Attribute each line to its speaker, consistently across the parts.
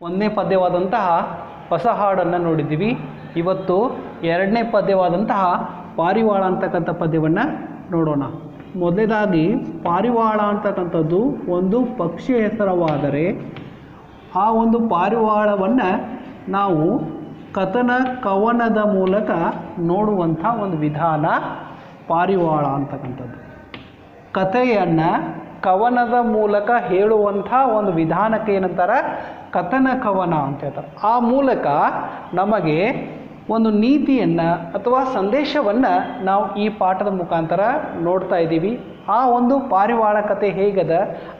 Speaker 1: ಒಂದನೇ ಪದ್ಯವಾದಂತಹ ಹೊಸ ಹಾಡನ್ನು ನೋಡಿದ್ದೀವಿ. ಇವತ್ತು ಎರಡನೇ ಪದ್ಯವಾದಂತಹ ಪಾರಿವಾಳ ಅಂತಕ್ಕಂಥ ಪದ್ಯವನ್ನು ನೋಡೋಣ. ಮೊದಲನೇದಾಗಿ ಪಾರಿವಾಳ ಅಂತಕ್ಕಂಥದ್ದು ಒಂದು ಪಕ್ಷಿ ಹೆಸರವಾದರೆ ಆ ಒಂದು ಪಾರಿವಾಳವನ್ನು ನಾವು ಕಥನ ಕವನದ ಮೂಲಕ ನೋಡುವಂಥ ಒಂದು ವಿಧಾನ ಪಾರಿವಾಳ ಅಂತಕ್ಕಂಥದ್ದು. ಕಥೆಯನ್ನು ಕವನದ ಮೂಲಕ ಹೇಳುವಂಥ ಒಂದು ವಿಧಾನಕ್ಕೆ ಏನಂತಾರೆ? ಕಥನ ಕವನ ಅಂತ ಹೇಳ್ತಾರೆ. ಆ ಮೂಲಕ ನಮಗೆ ಒಂದು ನೀತಿಯನ್ನು ಅಥವಾ ಸಂದೇಶವನ್ನು ನಾವು ಈ ಪಾಠದ ಮುಖಾಂತರ ನೋಡ್ತಾ ಇದ್ದೀವಿ. ಆ ಒಂದು ಪಾರಿವಾಳ ಕಥೆ ಹೇಗದ?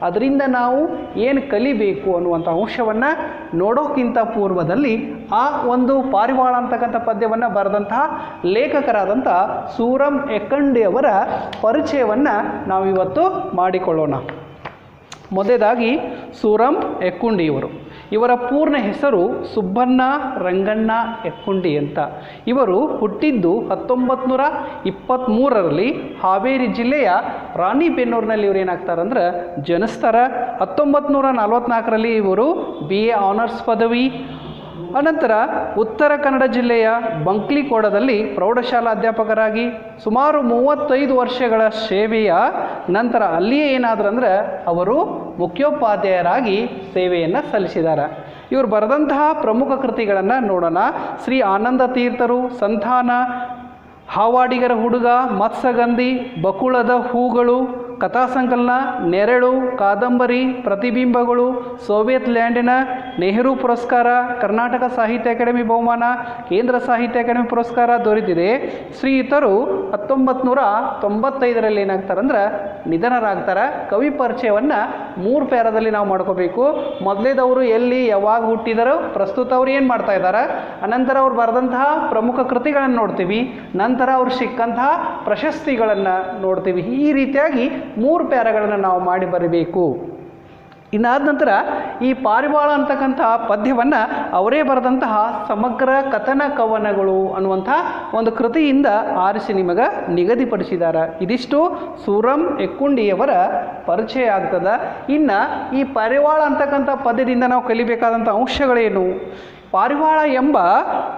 Speaker 1: ಅದರಿಂದ ನಾವು ಏನು ಕಲಿಬೇಕು ಅನ್ನುವಂಥ ಅಂಶವನ್ನು ನೋಡೋಕ್ಕಿಂತ ಪೂರ್ವದಲ್ಲಿ ಆ ಒಂದು ಪಾರಿವಾಳ ಅಂತಕ್ಕಂಥ ಪದ್ಯವನ್ನು ಬರೆದಂತಹ ಲೇಖಕರಾದಂಥ ಸೂರಂ ಎಕ್ಕಂಡಿಯವರ ಪರಿಚಯವನ್ನು ನಾವು ಇವತ್ತು ಮಾಡಿಕೊಳ್ಳೋಣ. ಮೊದಲೇದಾಗಿ ಸೂರಂ ಎಕ್ಕುಂಡಿಯವರು ಇವರ ಪೂರ್ಣ ಹೆಸರು ಸುಬ್ಬಣ್ಣ ರಂಗಣ್ಣ ಎಕ್ಕುಂಡಿ ಅಂತ. ಇವರು ಹುಟ್ಟಿದ್ದು ಹತ್ತೊಂಬತ್ತು ನೂರ ಇಪ್ಪತ್ತ್ಮೂರರಲ್ಲಿ ಹಾವೇರಿ ಜಿಲ್ಲೆಯ ರಾಣಿಬೆನ್ನೂರಿನಲ್ಲಿ ಇವರು ಏನಾಗ್ತಾರಂದ್ರೆ ಜನಿಸ್ತಾರೆ. ಹತ್ತೊಂಬತ್ತು ನೂರ ನಲ್ವತ್ನಾಲ್ಕರಲ್ಲಿ ಇವರು ಬಿ ಎ ಆನರ್ಸ್ ಪದವಿ ಅನಂತರ ಉತ್ತರ ಕನ್ನಡ ಜಿಲ್ಲೆಯ ಬಂಕ್ಲಿಕೋಡದಲ್ಲಿ ಪ್ರೌಢಶಾಲಾ ಅಧ್ಯಾಪಕರಾಗಿ ಸುಮಾರು ಮೂವತ್ತೈದು ವರ್ಷಗಳ ಸೇವೆಯ ನಂತರ ಅಲ್ಲಿಯೇ ಏನಾದರೂ ಅಂದರೆ ಅವರು ಮುಖ್ಯೋಪಾಧ್ಯಾಯರಾಗಿ ಸೇವೆಯನ್ನು ಸಲ್ಲಿಸಿದ್ದಾರೆ ಇವರು ಬರೆದಂತಹ ಪ್ರಮುಖ ಕೃತಿಗಳನ್ನು ನೋಡೋಣ. ಶ್ರೀ ಆನಂದ ತೀರ್ಥರು ಸಂತಾನ ಹಾವಾಡಿಗರ ಹುಡುಗ ಮತ್ಸಗಂಧಿ ಬಕುಳದ ಹೂಗಳು ಕಥಾಸಂಕಲನ, ನೆರಳು, ಕಾದಂಬರಿ, ಪ್ರತಿಬಿಂಬಗಳು, ಸೋವಿಯತ್ ಲ್ಯಾಂಡಿನ ನೆಹರು ಪುರಸ್ಕಾರ, ಕರ್ನಾಟಕ ಸಾಹಿತ್ಯ ಅಕಾಡೆಮಿ ಬಹುಮಾನ, ಕೇಂದ್ರ ಸಾಹಿತ್ಯ ಅಕಾಡೆಮಿ ಪುರಸ್ಕಾರ ದೊರೆತಿದೆ. ಶ್ರೀಯುತರು ಹತ್ತೊಂಬತ್ತು ನೂರ ತೊಂಬತ್ತೈದರಲ್ಲಿ ಏನಾಗ್ತಾರಂದ್ರೆ ನಿಧನರಾಗ್ತಾರೆ. ಕವಿ ಪರಿಚಯವನ್ನು ಮೂರು ಪ್ಯಾರದಲ್ಲಿ ನಾವು ಮಾಡ್ಕೋಬೇಕು. ಮೊದಲೇದವರು ಎಲ್ಲಿ, ಯಾವಾಗ ಹುಟ್ಟಿದಾರೋ, ಪ್ರಸ್ತುತ ಅವ್ರು ಏನು ಮಾಡ್ತಾ ಇದ್ದಾರೆ? ಅನಂತರ ಅವ್ರು ಬರೆದಂತಹ ಪ್ರಮುಖ ಕೃತಿಗಳನ್ನು ನೋಡ್ತೀವಿ. ನಂತರ ಅವ್ರು ಸಿಕ್ಕಂತಹ ಪ್ರಶಸ್ತಿಗಳನ್ನು ನೋಡ್ತೀವಿ. ಈ ರೀತಿಯಾಗಿ ಮೂರು ಪ್ಯಾರಗಳನ್ನು ನಾವು ಮಾಡಿ ಬರಬೇಕು. ಇನ್ನಾದ ನಂತರ ಈ ಪಾರಿವಾಳ ಅಂತಕ್ಕಂತಹ ಪದ್ಯವನ್ನು ಅವರೇ ಬರೆದಂತಹ ಸಮಗ್ರ ಕಥನ ಕವನಗಳು ಅನ್ನುವಂಥ ಒಂದು ಕೃತಿಯಿಂದ ಆರಿಸಿ ನಿಮಗೆ ನಿಗದಿಪಡಿಸಿದ್ದಾರೆ. ಇದಿಷ್ಟು ಸೂರಂ ಎಕ್ಕುಂಡಿಯವರ ಪರಿಚಯ ಆಗ್ತದೆ. ಇನ್ನು ಈ ಪಾರಿವಾಳ ಅಂತಕ್ಕಂಥ ಪದ್ಯದಿಂದ ನಾವು ಕಲಿಬೇಕಾದಂಥ ಅಂಶಗಳೇನು? ಪಾರಿವಾಳ ಎಂಬ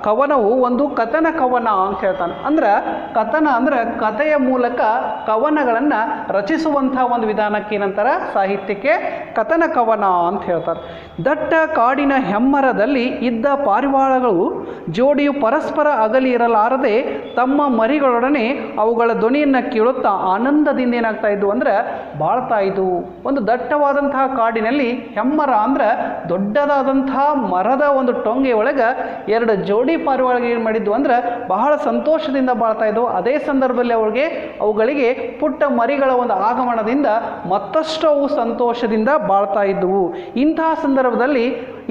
Speaker 1: ಕವನವು ಒಂದು ಕಥನ ಕವನ ಅಂತ ಹೇಳ್ತಾನೆ. ಅಂದ್ರೆ ಕಥನ ಅಂದ್ರೆ ಕಥೆಯ ಮೂಲಕ ಕವನಗಳನ್ನು ರಚಿಸುವಂಥ ಒಂದು ವಿಧಾನಕ್ಕೆ ನಂತರ ಸಾಹಿತ್ಯಕ್ಕೆ ಕಥನ ಕವನ ಅಂತ ಹೇಳ್ತಾರೆ. ದಟ್ಟ ಕಾಡಿನ ಹೆಮ್ಮರದಲ್ಲಿ ಇದ್ದ ಪಾರಿವಾಳಗಳು ಜೋಡಿಯು ಪರಸ್ಪರ ಅಗಲಿ ಇರಲಾರದೆ ತಮ್ಮ ಮರಿಗಳೊಡನೆ ಅವುಗಳ ಧ್ವನಿಯನ್ನು ಕೇಳುತ್ತಾ ಆನಂದದಿಂದ ಏನಾಗ್ತಾ ಇದ್ವು ಅಂದ್ರೆ ಬಾಳ್ತಾ ಇದ್ವು. ಒಂದು ದಟ್ಟವಾದಂತಹ ಕಾಡಿನಲ್ಲಿ ಹೆಮ್ಮರ ಅಂದ್ರೆ ದೊಡ್ಡದಾದಂತಹ ಮರದ ಒಂದು ಟೊಂಗೆ ಒಳಗೆ ಎರಡು ಜೋಡಿ ಪಾರಿವಾಳಿಗೆ ಏನು ಮಾಡಿದ್ವು ಅಂದ್ರೆ ಬಹಳ ಸಂತೋಷದಿಂದ ಬಾಳ್ತಾ ಇದ್ವು. ಅದೇ ಸಂದರ್ಭದಲ್ಲಿ ಅವಳಿಗೆ ಅವುಗಳಿಗೆ ಪುಟ್ಟ ಮರಿಗಳ ಒಂದು ಆಗಮನದಿಂದ ಮತ್ತಷ್ಟು ಅವು ಸಂತೋಷದಿಂದ ಬಾಳ್ತಾ ಇದ್ದವು ಇಂತಹ ಸಂದರ್ಭದಲ್ಲಿ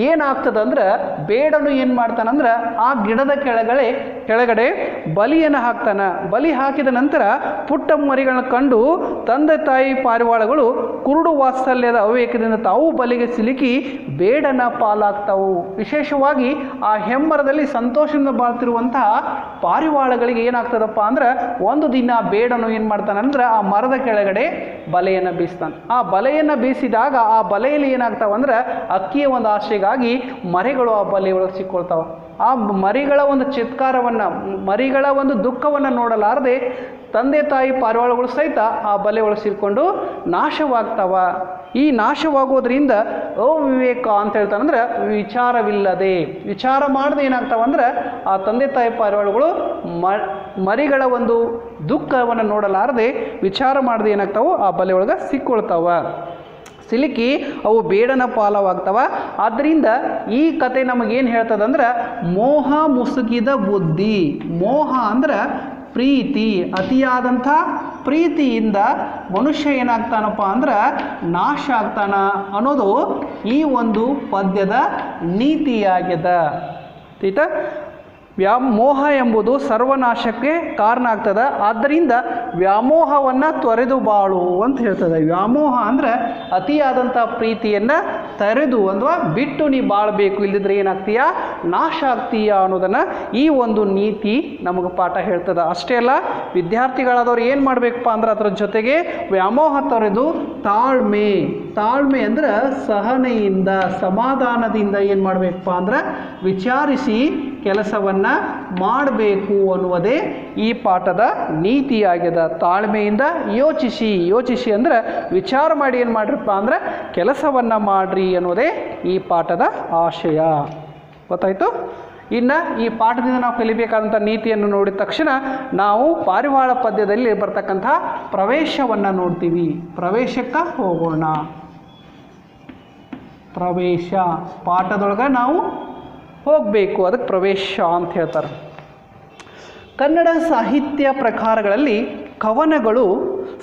Speaker 1: ಏನಾಗ್ತದೆ ಅಂದ್ರೆ ಬೇಡನು ಏನು ಮಾಡ್ತಾನಂದ್ರೆ ಆ ಗಿಡದ ಕೆಳಗಡೆ ಕೆಳಗಡೆ ಬಲಿಯನ್ನು ಹಾಕ್ತಾನ. ಬಲಿ ಹಾಕಿದ ನಂತರ ಪುಟ್ಟ ಮರಿಗಳನ್ನ ಕಂಡು ತಂದೆ ತಾಯಿ ಪಾರಿವಾಳಗಳು ಕುರುಡು ವಾತ್ಸಲ್ಯದ ಅವೇಕದಿಂದ ತಾವು ಬಲಿಗೆ ಸಿಲುಕಿ ಬೇಡನ ಪಾಲಾಗ್ತಾವು. ವಿಶೇಷವಾಗಿ ಆ ಹೆಮ್ಮರದಲ್ಲಿ ಸಂತೋಷದಿಂದ ಬಾಳ್ತಿರುವಂತಹ ಪಾರಿವಾಳಗಳಿಗೆ ಏನಾಗ್ತದಪ್ಪ ಅಂದ್ರೆ ಒಂದು ದಿನ ಬೇಡನು ಏನು ಮಾಡ್ತಾನಂದ್ರೆ ಆ ಮರದ ಕೆಳಗಡೆ ಬಲೆಯನ್ನು ಬೀಸ್ತಾನೆ. ಆ ಬಲೆಯನ್ನು ಬೀಸಿದಾಗ ಆ ಬಲೆಯಲ್ಲಿ ಏನಾಗ್ತಾವಂದ್ರೆ ಅಕ್ಕಿಯ ಒಂದು ಆಶೆಗಾಗಿ ಮರಿಗಳು ಆ ಬಲೆಯೊಳಗೆ ಸಿಕ್ಕೊಳ್ತಾವೆ. ಆ ಮರಿಗಳ ಒಂದು ಚಿತ್ಕಾರವನ್ನು, ಮರಿಗಳ ಒಂದು ದುಃಖವನ್ನು ನೋಡಲಾರದೆ ತಂದೆ ತಾಯಿ ಪಾರಿವಾಳಗಳು ಸಹಿತ ಆ ಬಲೆ ಒಳಗೆ ಸಿಕ್ಕೊಂಡು ನಾಶವಾಗ್ತಾವ. ಈ ನಾಶವಾಗೋದ್ರಿಂದ ಅವಿವೇಕ ಅಂತ ಹೇಳ್ತಾನಂದ್ರೆ ವಿಚಾರವಿಲ್ಲದೆ. ವಿಚಾರ ಮಾಡದೆ ಏನಾಗ್ತಾವಂದ್ರೆ ಆ ತಂದೆ ತಾಯಿ ಪಾರಿವಾಳಗಳು ಮರಿಗಳ ಒಂದು ದುಃಖವನ್ನು ನೋಡಲಾರದೆ ವಿಚಾರ ಮಾಡದೆ ಏನಾಗ್ತಾವೋ ಆ ಬಲೆ ಒಳಗೆ ಸಿಕ್ಕೊಳ್ತಾವ. ಸಿಲುಕಿ ಅವು ಬೇಡನ ಪಾಲವಾಗ್ತವ. ಆದ್ದರಿಂದ ಈ ಕತೆ ನಮಗೇನು ಹೇಳ್ತದಂದ್ರೆ ಮೋಹ ಮುಸುಕಿದ ಬುದ್ಧಿ. ಮೋಹ ಅಂದ್ರೆ ಪ್ರೀತಿ. ಅತಿಯಾದಂಥ ಪ್ರೀತಿಯಿಂದ ಮನುಷ್ಯ ಏನಾಗ್ತಾನಪ್ಪ ಅಂದ್ರೆ ನಾಶ ಆಗ್ತಾನ ಅನ್ನೋದು ಈ ಒಂದು ಪದ್ಯದ ನೀತಿಯಾಗ್ಯದ. ಆಯ್ತಾ ವ್ಯಾಮೋಹ ಎಂಬುದು ಸರ್ವನಾಶಕ್ಕೆ ಕಾರಣ ಆಗ್ತದೆ ಆದ್ದರಿಂದ ವ್ಯಾಮೋಹವನ್ನು ತೊರೆದು ಬಾಳು ಅಂತ ಹೇಳ್ತದೆ. ವ್ಯಾಮೋಹ ಅಂದರೆ ಅತಿಯಾದಂಥ ಪ್ರೀತಿಯನ್ನು ತೆರೆದು ಅಥವಾ ಬಿಟ್ಟು ನೀ ಬಾಳಬೇಕು ಇಲ್ಲದಿದ್ರೆ ಏನಾಗ್ತೀಯಾ? ನಾಶ ಆಗ್ತೀಯಾ ಅನ್ನೋದನ್ನು ಈ ಒಂದು ನೀತಿ ನಮಗೆ ಪಾಠ ಹೇಳ್ತದೆ. ಅಷ್ಟೇ ಅಲ್ಲ, ವಿದ್ಯಾರ್ಥಿಗಳಾದವ್ರು ಏನು ಮಾಡಬೇಕಪ್ಪ ಅಂದ್ರೆ ಅದರ ಜೊತೆಗೆ ವ್ಯಾಮೋಹ ತೊರೆದು ತಾಳ್ಮೆ. ತಾಳ್ಮೆ ಅಂದ್ರೆ ಸಹನೆಯಿಂದ, ಸಮಾಧಾನದಿಂದ ಏನು ಮಾಡಬೇಕಪ್ಪ ಅಂದ್ರೆ ವಿಚಾರಿಸಿ ಕೆಲಸವನ್ನು ಮಾಡಬೇಕು ಅನ್ನುವುದೇ ಈ ಪಾಠದ ನೀತಿಯಾಗಿದೆ ತಾಳ್ಮೆಯಿಂದ ಯೋಚಿಸಿ ಯೋಚಿಸಿ ಅಂದ್ರೆ ವಿಚಾರ ಮಾಡಿ ಏನು ಮಾಡ್ರಪ್ಪ ಅಂದ್ರೆ ಕೆಲಸವನ್ನು ಮಾಡ್ರಿ ಅನ್ನೋದೇ ಈ ಪಾಠದ ಆಶಯ. ಗೊತ್ತಾಯಿತು? ಇನ್ನು ಈ ಪಾಠದಿಂದ ನಾವು ಕಲಿಬೇಕಾದಂಥ ನೀತಿಯನ್ನು ನೋಡಿದ ತಕ್ಷಣ ನಾವು ಪಾರಿವಾಳ ಪದ್ಯದಲ್ಲಿ ಬರ್ತಕ್ಕಂಥ ಪ್ರವೇಶವನ್ನು ನೋಡ್ತೀವಿ. ಪ್ರವೇಶಕ್ಕೆ ಹೋಗೋಣ. ಪ್ರವೇಶ. ಪಾಠದೊಳಗೆ ನಾವು ಹೋಗಬೇಕು ಅದಕ್ಕೆ ಪ್ರವೇಶ ಅಂತ ಹೇಳ್ತಾರೆ. ಕನ್ನಡ ಸಾಹಿತ್ಯ ಪ್ರಕಾರಗಳಲ್ಲಿ ಕವನಗಳು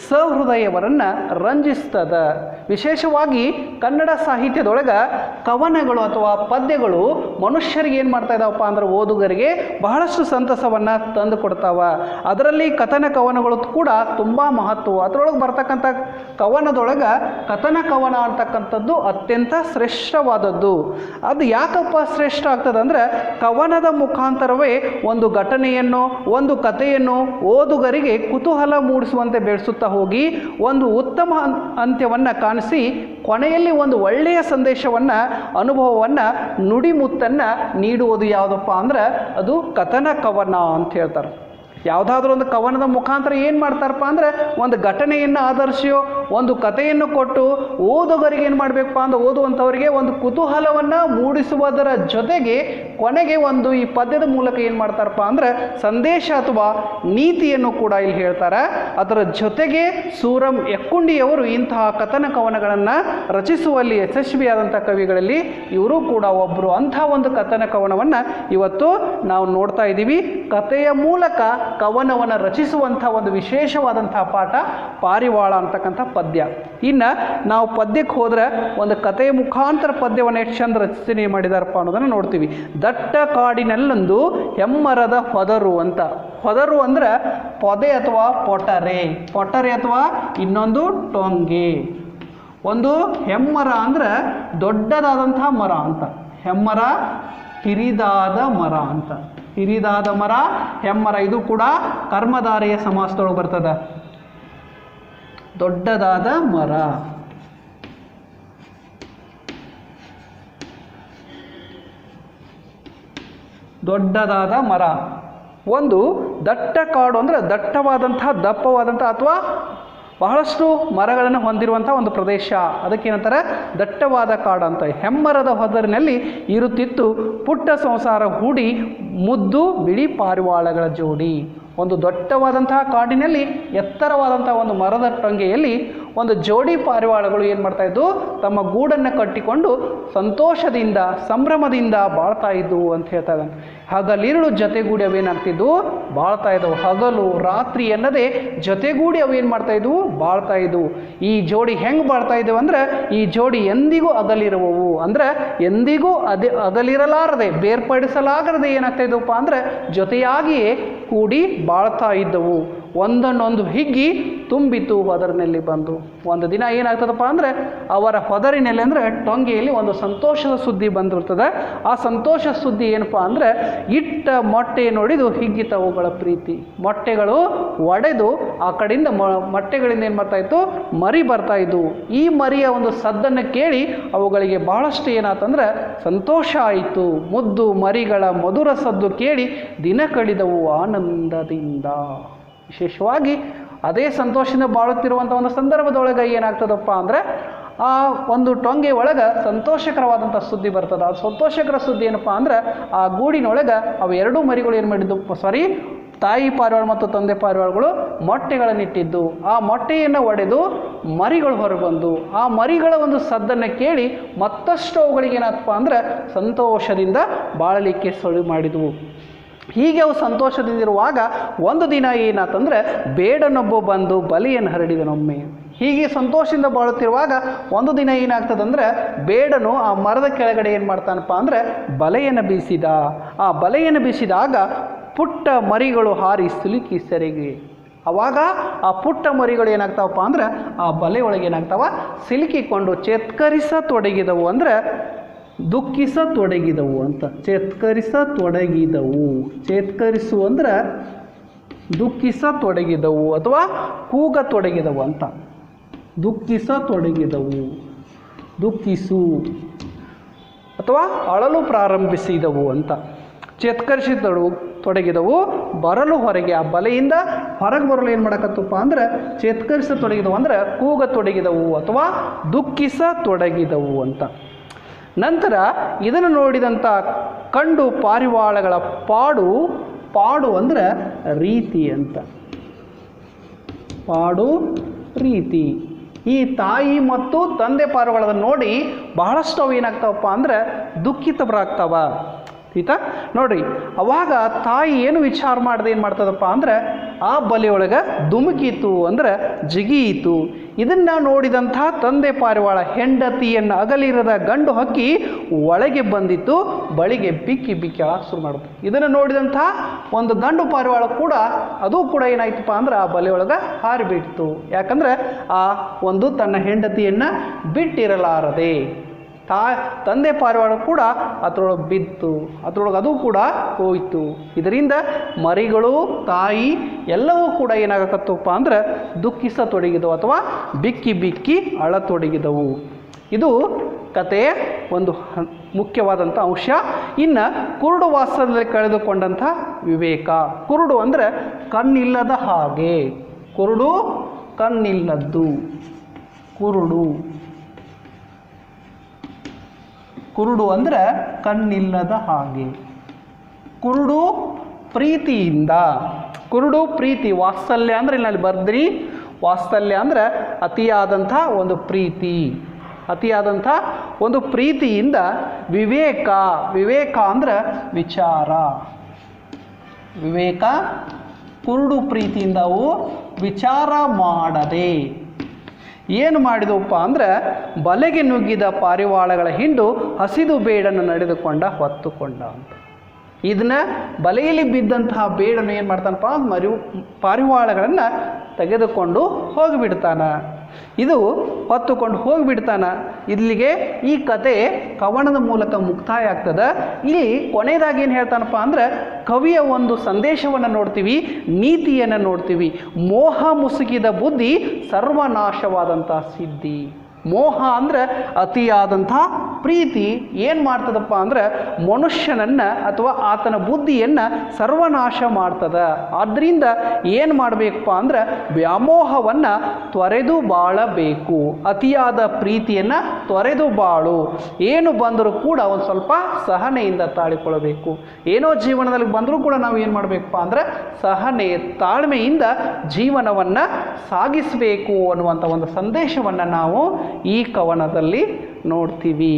Speaker 1: ಸಹೃದಯವರನ್ನು ರಂಜಿಸ್ತದ. ವಿಶೇಷವಾಗಿ ಕನ್ನಡ ಸಾಹಿತ್ಯದೊಳಗೆ ಕವನಗಳು ಅಥವಾ ಪದ್ಯಗಳು ಮನುಷ್ಯರಿಗೆ ಏನು ಮಾಡ್ತಾ ಇದ್ದಾವಪ್ಪ ಅಂದ್ರೆ ಓದುಗರಿಗೆ ಬಹಳಷ್ಟು ಸಂತಸವನ್ನು ತಂದು ಕೊಡ್ತಾವ. ಅದರಲ್ಲಿ ಕಥನ ಕವನಗಳು ಕೂಡ ತುಂಬ ಮಹತ್ವ. ಅದರೊಳಗೆ ಬರ್ತಕ್ಕಂಥ ಕವನದೊಳಗೆ ಕಥನ ಕವನ ಅಂತಕ್ಕಂಥದ್ದು ಅತ್ಯಂತ ಶ್ರೇಷ್ಠವಾದದ್ದು. ಅದು ಯಾಕಪ್ಪ ಶ್ರೇಷ್ಠ ಆಗ್ತದೆ ಅಂದರೆ ಕವನದ ಮುಖಾಂತರವೇ ಒಂದು ಘಟನೆಯನ್ನು, ಒಂದು ಕಥೆಯನ್ನು ಓದುಗರಿಗೆ ಕುತೂಹಲ ಮೂಡಿಸುವಂತೆ ಬೆಳೆಸುತ್ತಾ ಹೋಗಿ ಒಂದು ಉತ್ತಮ ಅಂತ್ಯವನ್ನು ಕಾಣಿಸಿ ಕೊನೆಯಲ್ಲಿ ಒಂದು ಒಳ್ಳೆಯ ಸಂದೇಶವನ್ನು, ಅನುಭವವನ್ನು, ನುಡಿಮುತ್ತನ್ನು ನೀಡುವುದು ಯಾವುದಪ್ಪ ಅಂದ್ರೆ ಅದು ಕಥನ ಕವನ ಅಂತ ಹೇಳ್ತಾರೆ. ಯಾವುದಾದ್ರೂ ಒಂದು ಕವನದ ಮುಖಾಂತರ ಏನು ಮಾಡ್ತಾರಪ್ಪ ಅಂದರೆ ಒಂದು ಘಟನೆಯನ್ನು ಆಧರಿಸಿಯೋ, ಒಂದು ಕಥೆಯನ್ನು ಕೊಟ್ಟು ಓದುಗರಿಗೆ ಏನು ಮಾಡಬೇಕಪ್ಪ ಅಂದ್ರೆ ಓದುವಂಥವರಿಗೆ ಒಂದು ಕುತೂಹಲವನ್ನು ಮೂಡಿಸುವುದರ ಜೊತೆಗೆ ಕೊನೆಗೆ ಒಂದು ಈ ಪದ್ಯದ ಮೂಲಕ ಏನು ಮಾಡ್ತಾರಪ್ಪ ಅಂದರೆ ಸಂದೇಶ ಅಥವಾ ನೀತಿಯನ್ನು ಕೂಡ ಇಲ್ಲಿ ಹೇಳ್ತಾರೆ. ಅದರ ಜೊತೆಗೆ ಸೂರಂ ಯಕ್ಕುಂಡಿಯವರು ಇಂತಹ ಕಥನ ಕವನಗಳನ್ನು ರಚಿಸುವಲ್ಲಿ ಯಶಸ್ವಿಯಾದಂಥ ಕವಿಗಳಲ್ಲಿ ಇವರು ಕೂಡ ಒಬ್ಬರು ಅಂಥ ಒಂದು ಕಥನ ಕವನವನ್ನು ಇವತ್ತು ನಾವು ನೋಡ್ತಾ ಇದ್ದೀವಿ. ಕಥೆಯ ಮೂಲಕ ಕವನವನ್ನು ರಚಿಸುವಂಥ ಒಂದು ವಿಶೇಷವಾದಂಥ ಪಾಠ ಪಾರಿವಾಳ ಅಂತಕ್ಕಂಥ ಪದ್ಯ. ಇನ್ನು ನಾವು ಪದ್ಯಕ್ಕೆ ಹೋದರೆ ಒಂದು ಕಥೆಯ ಮುಖಾಂತರ ಪದ್ಯವನ್ನು ಎಷ್ಟು ಚಂದ ರಚನೆ ಮಾಡಿದಾರಪ್ಪ ಅನ್ನೋದನ್ನು ನೋಡ್ತೀವಿ. ದಟ್ಟ ಕಾಡಿನಲ್ಲೊಂದು ಹೆಮ್ಮರದ ಹೊದರು ಅಂತ. ಹೊದರು ಅಂದ್ರೆ ಪೊದೆ ಅಥವಾ ಪೊಟರೆ. ಪೊಟರೆ ಅಥವಾ ಇನ್ನೊಂದು ಟೊಂಗೆ. ಒಂದು ಹೆಮ್ಮರ ಅಂದ್ರೆ ದೊಡ್ಡದಾದಂಥ ಮರ ಅಂತ. ಹೆಮ್ಮರ ಕಿರಿದಾದ ಮರ ಅಂತ. ಹಿರಿದಾದ ಮರ, ಹೆಮ್ಮರ. ಇದು ಕೂಡ ಕರ್ಮಧಾರೆಯ ಸಮಾಸದೊಳಗೆ ಬರ್ತದೆ. ದೊಡ್ಡದಾದ ಮರ. ದೊಡ್ಡದಾದ ಮರ. ಒಂದು ದಟ್ಟ ಕಾಡು ಅಂದರೆ ದಟ್ಟವಾದಂತಹ ದಪ್ಪವಾದಂಥ ಅಥವಾ ಬಹಳಷ್ಟು ಮರಗಳನ್ನು ಹೊಂದಿರುವಂಥ ಒಂದು ಪ್ರದೇಶ. ಅದಕ್ಕೇನಂತಾರೆ ದಟ್ಟವಾದ ಕಾಡು ಅಂತ. ಹೆಮ್ಮರದ ಹೊದರಿನಲ್ಲಿ ಇರುತ್ತಿತ್ತು ಪುಟ್ಟ ಸಂಸಾರ ಹೂಡಿ ಮುದ್ದು ಬಿಳಿ ಪಾರಿವಾಳಗಳ ಜೋಡಿ. ಒಂದು ದಟ್ಟವಾದಂತಹ ಕಾಡಿನಲ್ಲಿ ಎತ್ತರವಾದಂತಹ ಒಂದು ಮರದ ಟೊಂಗೆಯಲ್ಲಿ ಒಂದು ಜೋಡಿ ಪಾರಿವಾಳಗಳು ಏನು ಮಾಡ್ತಾ ಇದ್ದವು ತಮ್ಮ ಗೂಡನ್ನು ಕಟ್ಟಿಕೊಂಡು ಸಂತೋಷದಿಂದ, ಸಂಭ್ರಮದಿಂದ ಬಾಳ್ತಾ ಇದ್ದವು ಅಂತ ಹೇಳ್ತಾ ಇದ್ದಾನೆ. ಹಗಲಿರುಳು ಜೊತೆಗೂಡಿ ಅವೇನಾಗ್ತಿದ್ವು ಬಾಳ್ತಾ ಇದ್ದವು. ಹಗಲು, ರಾತ್ರಿ ಅನ್ನದೇ ಜೊತೆಗೂಡಿ ಅವೇನು ಮಾಡ್ತಾ ಇದ್ವು ಬಾಳ್ತಾ ಇದ್ವು ಈ ಜೋಡಿ ಹೆಂಗೆ ಬಾಳ್ತಾ ಇದ್ದವು ಅಂದ್ರೆ, ಈ ಜೋಡಿ ಎಂದಿಗೂ ಅಗಲಿರುವವು ಅಂದ್ರೆ, ಎಂದಿಗೂ ಅದೇ ಅಗಲಿರಲಾರದೆ ಬೇರ್ಪಡಿಸಲಾಗದೆ ಏನಾಗ್ತಾ ಇದ್ದವಪ್ಪ ಅಂದ್ರೆ, ಜೊತೆಯಾಗಿಯೇ ಕೂಡಿ ಬಾಳ್ತಾ ಇದ್ದವು. ಒಂದನ್ನೊಂದು ಹಿಗ್ಗಿ ತುಂಬಿತು, ಹೊದರಿನಲ್ಲಿ ಬಂದು. ಒಂದು ದಿನ ಏನಾಗ್ತದಪ್ಪ ಅಂದರೆ, ಅವರ ಹೊದರಿನಲ್ಲಿ ಅಂದರೆ ಟೊಂಗೆಯಲ್ಲಿ ಒಂದು ಸಂತೋಷದ ಸುದ್ದಿ ಬಂದಿರ್ತದೆ. ಆ ಸಂತೋಷ ಸುದ್ದಿ ಏನಪ್ಪ ಅಂದರೆ, ಇಟ್ಟ ಮೊಟ್ಟೆ ನೋಡಿದು ಹಿಗ್ಗಿತವುಗಳ ಪ್ರೀತಿ. ಮೊಟ್ಟೆಗಳು ಒಡೆದು ಆ ಕಡೆಯಿಂದ ಮೊಟ್ಟೆಗಳಿಂದ ಏನು ಮಾಡ್ತಾ ಇತ್ತು? ಮರಿ ಬರ್ತಾ ಇದ್ದವು ಈ ಮರಿಯ ಒಂದು ಸದ್ದನ್ನು ಕೇಳಿ ಅವುಗಳಿಗೆ ಬಹಳಷ್ಟು ಏನಾತಂದ್ರೆ, ಸಂತೋಷ ಆಯಿತು. ಮುದ್ದು ಮರಿಗಳ ಮಧುರ ಸದ್ದು ಕೇಳಿ ದಿನ ಕಳೆದವು ಆನಂದದಿಂದ. ವಿಶೇಷವಾಗಿ ಅದೇ ಸಂತೋಷದಿಂದ ಬಾಳುತ್ತಿರುವಂಥ ಒಂದು ಸಂದರ್ಭದೊಳಗೆ ಏನಾಗ್ತದಪ್ಪ ಅಂದರೆ ಆ ಒಂದು ಟೊಂಗೆ ಒಳಗೆ ಸಂತೋಷಕರವಾದಂಥ ಸುದ್ದಿ ಬರ್ತದೆ. ಆ ಸಂತೋಷಕರ ಸುದ್ದಿ ಏನಪ್ಪ ಅಂದ್ರೆ ಆ ಗೂಡಿನೊಳಗೆ ಅವು ಎರಡೂ ಮರಿಗಳು ಏನು ಮಾಡಿದ್ದು? ಸಾರಿ ತಾಯಿ ಪಾರಿವಾಳ ಮತ್ತು ತಂದೆ ಪಾರಿವಾಳಗಳು ಮೊಟ್ಟೆಗಳನ್ನಿಟ್ಟಿದ್ದು. ಆ ಮೊಟ್ಟೆಯನ್ನು ಒಡೆದು ಮರಿಗಳು ಹೊರಬಂದು, ಆ ಮರಿಗಳ ಒಂದು ಸದ್ದನ್ನು ಕೇಳಿ ಮತ್ತಷ್ಟು ಅವುಗಳಿಗೆ ಏನಾಗ್ತಪ್ಪ ಅಂದ್ರೆ ಸಂತೋಷದಿಂದ ಬಾಳಲಿಕ್ಕೆ ಸುಳಿ ಮಾಡಿದವು. ಹೀಗೆ ಅವು ಸಂತೋಷದಿಂದಿರುವಾಗ ಒಂದು ದಿನ ಏನಾತಂದರೆ ಬೇಡನೊಬ್ಬ ಬಂದು ಬಲಿಯನ್ನು ಹರಡಿದನೊಮ್ಮೆ ಹೀಗೆ ಸಂತೋಷದಿಂದ ಬಾಳುತ್ತಿರುವಾಗ ಒಂದು ದಿನ ಏನಾಗ್ತದಂದ್ರೆ ಬೇಡನು ಆ ಮರದ ಕೆಳಗಡೆ ಏನು ಮಾಡ್ತಾನಪ್ಪ ಅಂದರೆ ಬಲೆಯನ್ನು ಬೀಸಿದ. ಆ ಬಲೆಯನ್ನು ಬೀಸಿದಾಗ ಪುಟ್ಟ ಮರಿಗಳು ಹಾರಿ ಸಿಲುಕಿ ಸೆರೆಗೆ. ಆವಾಗ ಆ ಪುಟ್ಟ ಮರಿಗಳು ಏನಾಗ್ತಾವಪ್ಪ ಅಂದ್ರೆ ಆ ಬಲೆ ಒಳಗೆ ಏನಾಗ್ತಾವ? ಸಿಲುಕಿಕೊಂಡು ಚೇತ್ಕರಿಸತೊಡಗಿದವು ಅಂದ್ರೆ ದುಃಖಿಸತೊಡಗಿದವು ಅಂತ. ಚೇತ್ಕರಿಸತೊಡಗಿದವು. ಚೇತ್ಕರಿಸು ಅಂದ್ರೆ ದುಃಖಿಸತೊಡಗಿದವು ಅಥವಾ ಕೂಗ ತೊಡಗಿದವು ಅಂತ. ದುಃಖಿಸತೊಡಗಿದವು. ದುಃಖಿಸು ಅಥವಾ ಅಳಲು ಪ್ರಾರಂಭಿಸಿದವು ಅಂತ. ಚೇತ್ಕರಿಸಿದಳು ತೊಡಗಿದವು ಬರಲು ಹೊರಗೆ, ಆ ಬಲೆಯಿಂದ ಹೊರಗೆ ಬರಲು ಏನು ಮಾಡಕತ್ತಪ್ಪ ಅಂದ್ರೆ ಚೇತ್ಕರಿಸತೊಡಗಿದವು ಅಂದ್ರೆ ಕೂಗತೊಡಗಿದವು ಅಥವಾ ದುಃಖಿಸತೊಡಗಿದವು ಅಂತ. ನಂತರ ಇದನ್ನು ನೋಡಿದಂಥ ಕಂಡು ಪಾರಿವಾಳಗಳ ಪಾಡು ಪಾಡು ಅಂದ್ರೆ ರೀತಿ ಅಂತ. ಪಾಡು, ರೀತಿ. ಈ ತಾಯಿ ಮತ್ತು ತಂದೆ ಪಾರುಗಳನ್ನು ನೋಡಿ ಬಹಳಷ್ಟು ಅವು ಏನಾಗ್ತಾವಪ್ಪ ಅಂದರೆ ದುಃಖಿತವರಾಗ್ತಾವ ಆಯ್ತಾ? ನೋಡ್ರಿ, ಅವಾಗ ತಾಯಿ ಏನು ವಿಚಾರ ಮಾಡ್ದೆ ಏನು ಮಾಡ್ತದಪ್ಪ ಅಂದ್ರೆ ಆ ಬಲೆಯೊಳಗೆ ಧುಮುಕಿತು ಅಂದ್ರೆ ಜಿಗಿಯಿತು ಇದನ್ನು ನೋಡಿದಂಥ ತಂದೆ ಪಾರಿವಾಳ ಹೆಂಡತಿಯನ್ನು ಅಗಲಿರದ ಗಂಡು ಹಕ್ಕಿ ಒಳಗೆ ಬಂದಿತ್ತು, ಬಳಿಗೆ ಬಿಕ್ಕಿ ಬಿಕ್ಕಿ ಶುರು ಮಾಡುತ್ತೆ ಇದನ್ನು ನೋಡಿದಂಥ ಒಂದು ಗಂಡು ಪಾರಿವಾಳ ಕೂಡ ಅದು ಕೂಡ ಏನಾಯ್ತಪ್ಪ ಅಂದ್ರೆ ಆ ಬಲೆಯೊಳಗೆ ಹಾರಿಬಿಡ್ತು ಯಾಕಂದ್ರೆ ಆ ಒಂದು ತನ್ನ ಹೆಂಡತಿಯನ್ನು ಬಿಟ್ಟಿರಲಾರದೆ. ತಾ ತಂದೆ ಪಾರಿವಾಳ ಕೂಡ ಅದರೊಳಗೆ ಬಿತ್ತು ಅದರೊಳಗೆ ಅದು ಕೂಡ ಹೋಯಿತು. ಇದರಿಂದ ಮರಿಗಳು, ತಾಯಿ ಎಲ್ಲವೂ ಕೂಡ ಏನಾಗಕತ್ತಪ್ಪ ಅಂದ್ರೆ ದುಃಖಿಸತೊಡಗಿದವು ಅಥವಾ ಬಿಕ್ಕಿ ಬಿಕ್ಕಿ ಅಳತೊಡಗಿದವು. ಇದು ಕಥೆಯ ಒಂದು ಮುಖ್ಯವಾದಂಥ ಅಂಶ. ಇನ್ನು ಕುರುಡು ವಾಸದಲ್ಲಿ ಕಳೆದುಕೊಂಡಂಥ ವಿವೇಕ. ಕುರುಡು ಅಂದರೆ ಕಣ್ಣಿಲ್ಲದ ಹಾಗೆ. ಕುರುಡು ಕಣ್ಣಿಲ್ಲದ್ದು. ಕುರುಡು. ಕುರುಡು ಅಂದರೆ ಕಣ್ಣಿಲ್ಲದ ಹಾಗೆ. ಕುರುಡು ಪ್ರೀತಿಯಿಂದ. ಕುರುಡು ಪ್ರೀತಿ ವಾತ್ಸಲ್ಯ ಅಂದರೆ ಇಲ್ಲಿ ಬರ್ದ್ರಿ? ವಾತ್ಸಲ್ಯ ಅಂದರೆ ಅತಿಯಾದಂಥ ಒಂದು ಪ್ರೀತಿ. ಅತಿಯಾದಂಥ ಒಂದು ಪ್ರೀತಿಯಿಂದ ವಿವೇಕ. ವಿವೇಕ ಅಂದ್ರೆ ವಿಚಾರ. ವಿವೇಕ ಕುರುಡು ಪ್ರೀತಿಯಿಂದ ಅವು ವಿಚಾರ ಮಾಡದೆ. ಏನು ಮಾಡಿದವಪ್ಪ ಅಂದ್ರೆ ಬಲೆಗೆ ನುಗ್ಗಿದ ಪಾರಿವಾಳಗಳ ಹಿಂಡು ಹಸಿದು ಬೇಡನ್ನು ನಡೆದುಕೊಂಡ ಹೊತ್ತುಕೊಂಡ ಅಂತ. ಇದನ್ನ ಬಲೆಯಲ್ಲಿ ಬಿದ್ದಂತಹ ಬೇಡನ್ನು ಏನು ಮಾಡ್ತಾನಪ್ಪ? ಮರಿ ಪಾರಿವಾಳಗಳನ್ನು ತೆಗೆದುಕೊಂಡು ಹೋಗಿಬಿಡ್ತಾನ. ಇದು ಹೊತ್ತುಕೊಂಡು ಹೋಗಿಬಿಡ್ತಾನ. ಇಲ್ಲಿಗೆ ಈ ಕತೆ ಕವನದ ಮೂಲಕ ಮುಕ್ತಾಯ ಆಗ್ತದೆ. ಇಲ್ಲಿ ಕೊನೆಯದಾಗಿ ಏನು ಹೇಳ್ತಾನಪ್ಪ ಅಂದ್ರೆ, ಕವಿಯ ಒಂದು ಸಂದೇಶವನ್ನು ನೋಡ್ತೀವಿ, ನೀತಿಯನ್ನು ನೋಡ್ತೀವಿ. ಮೋಹ ಮುಸುಕಿದ ಬುದ್ಧಿ ಸರ್ವನಾಶವಾದಂಥ ಸಿದ್ಧಿ. ಮೋಹ ಅಂದರೆ ಅತಿಯಾದಂಥ ಪ್ರೀತಿ ಏನು ಮಾಡ್ತದಪ್ಪ ಅಂದ್ರೆ ಮನುಷ್ಯನನ್ನು ಅಥವಾ ಆತನ ಬುದ್ಧಿಯನ್ನು ಸರ್ವನಾಶ ಮಾಡ್ತದ. ಆದ್ದರಿಂದ ಏನು ಮಾಡಬೇಕಪ್ಪ ಅಂದ್ರೆ ವ್ಯಾಮೋಹವನ್ನು ತೊರೆದು ಬಾಳಬೇಕು. ಅತಿಯಾದ ಪ್ರೀತಿಯನ್ನು ತೊರೆದು ಬಾಳು. ಏನು ಬಂದರೂ ಕೂಡ ಒಂದು ಸ್ವಲ್ಪ ಸಹನೆಯಿಂದ ತಾಳಿಕೊಳ್ಳಬೇಕು. ಏನೋ ಜೀವನದಲ್ಲಿ ಬಂದರೂ ಕೂಡ ನಾವು ಏನು ಮಾಡಬೇಕಪ್ಪ ಅಂದ್ರೆ ಸಹನೆ, ತಾಳ್ಮೆಯಿಂದ ಜೀವನವನ್ನು ಸಾಗಿಸಬೇಕು ಅನ್ನುವಂಥ ಒಂದು ಸಂದೇಶವನ್ನು ನಾವು ಈ ಕವನದಲ್ಲಿ ನೋಡ್ತೀವಿ